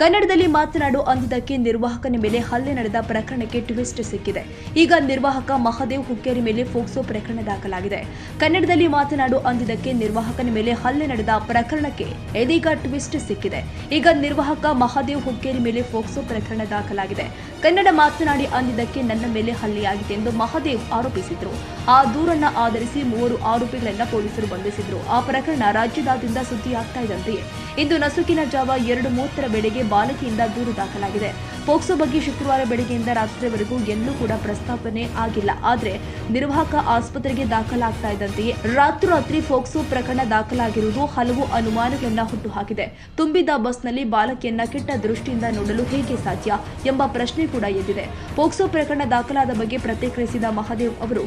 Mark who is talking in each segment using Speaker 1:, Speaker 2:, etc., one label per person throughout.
Speaker 1: ಕನ್ನಡದಲ್ಲಿ ಮಾತನಾಡು ಅಂದಿದ್ದಕ್ಕೆ ನಿರ್ವಾಹಕನ ಮೇಲೆ ಹಲ್ಲೆ ನಡೆದ ಪ್ರಕರಣಕ್ಕೆ ಟ್ವಿಸ್ಟ್ ಸಿಕ್ಕಿದೆ. ಈಗ ನಿರ್ವಾಹಕ ಮಹದೇವ್ ಹುಕ್ಕೇರಿ ಮೇಲೆ ಫೋಕ್ಸೋ ಪ್ರಕರಣ ದಾಖಲಾಗಿದೆ. ಕನ್ನಡದಲ್ಲಿ ಮಾತನಾಡು ಅಂದಿದ್ದಕ್ಕೆ ನಿರ್ವಾಹಕನ ಮೇಲೆ ಹಲ್ಲೆ ನಡೆದ ಪ್ರಕರಣಕ್ಕೆ ಇದೀಗ ಟ್ವಿಸ್ಟ್ ಸಿಕ್ಕಿದೆ. ಈಗ ನಿರ್ವಾಹಕ ಮಹದೇವ್ ಹುಕ್ಕೇರಿ ಮೇಲೆ ಫೋಕ್ಸೋ ಪ್ರಕರಣ ದಾಖಲಾಗಿದೆ. ಕನ್ನಡ ಮಾತನಾಡಿ ಅಂದಿದ್ದಕ್ಕೆ ನನ್ನ ಮೇಲೆ ಹಲ್ಲೆಯಾಗಿದೆ ಎಂದು ಮಹದೇವ್ ಆರೋಪಿಸಿದ್ರು. ಆ ದೂರನ್ನ ಆಧರಿಸಿ ಮೂವರು ಆರೋಪಿಗಳನ್ನ ಪೊಲೀಸರು ಬಂಧಿಸಿದ್ರು. ಆ ಪ್ರಕರಣ ರಾಜ್ಯದಾದ್ಯಂತ ಸುದ್ದಿಯಾಗ್ತಾ ಇದ್ದಂತೆಯೇ ಇಂದು ನಸುಕಿನ ಜಾವ ಎರಡು ಮೂವತ್ತರ ವೇಳೆಗೆ ಬಾಲಕಿಯಿಂದ ದೂರು ದಾಖಲಾಗಿದೆ. ಪೋಕ್ಸೋ ಬಗ್ಗೆ ಶುಕ್ರವಾರ ಬೆಳಗ್ಗೆಯಿಂದ ರಾತ್ರಿವರೆಗೂ ಎಲ್ಲೂ ಕೂಡ ಪ್ರಸ್ತಾಪನೆ ಆಗಿಲ್ಲ. ಆದರೆ ನಿರ್ವಾಹಕ ಆಸ್ಪತ್ರೆಗೆ ದಾಖಲಾಗ್ತಾ ಇದ್ದಂತೆಯೇ ರಾತ್ರೋರಾತ್ರಿ ಫೋಕ್ಸೋ ಪ್ರಕರಣ ದಾಖಲಾಗಿರುವುದು ಹಲವು ಅನುಮಾನಗಳನ್ನ ಹುಟ್ಟುಹಾಕಿದೆ. ತುಂಬಿದ ಬಸ್ನಲ್ಲಿ ಬಾಲಕಿಯನ್ನ ಕೆಟ್ಟ ದೃಷ್ಟಿಯಿಂದ ನೋಡಲು ಹೇಗೆ ಸಾಧ್ಯ ಎಂಬ ಪ್ರಶ್ನೆ ಕೂಡ ಎದ್ದಿದೆ. ಪೋಕ್ಸೋ ಪ್ರಕರಣ ದಾಖಲಾದ ಬಗ್ಗೆ ಪ್ರತಿಕ್ರಿಯಿಸಿದ ಮಹಾದೇವ್ ಅವರು,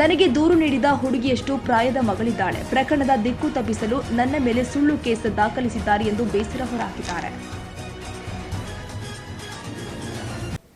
Speaker 1: ನನಗೆ ದೂರು ನೀಡಿದ ಹುಡುಗಿಯಷ್ಟು ಪ್ರಾಯದ ಮಗಳಿದ್ದಾಳೆ. ಪ್ರಕರಣದ ದಿಕ್ಕು ತಪ್ಪಿಸಲು ನನ್ನ ಮೇಲೆ ಸುಳ್ಳು ಕೇಸ್ ದಾಖಲಿಸಿದ್ದಾರೆ ಎಂದು ಬೇಸರ ಹೊರಹಾಕಿದ್ದಾರೆ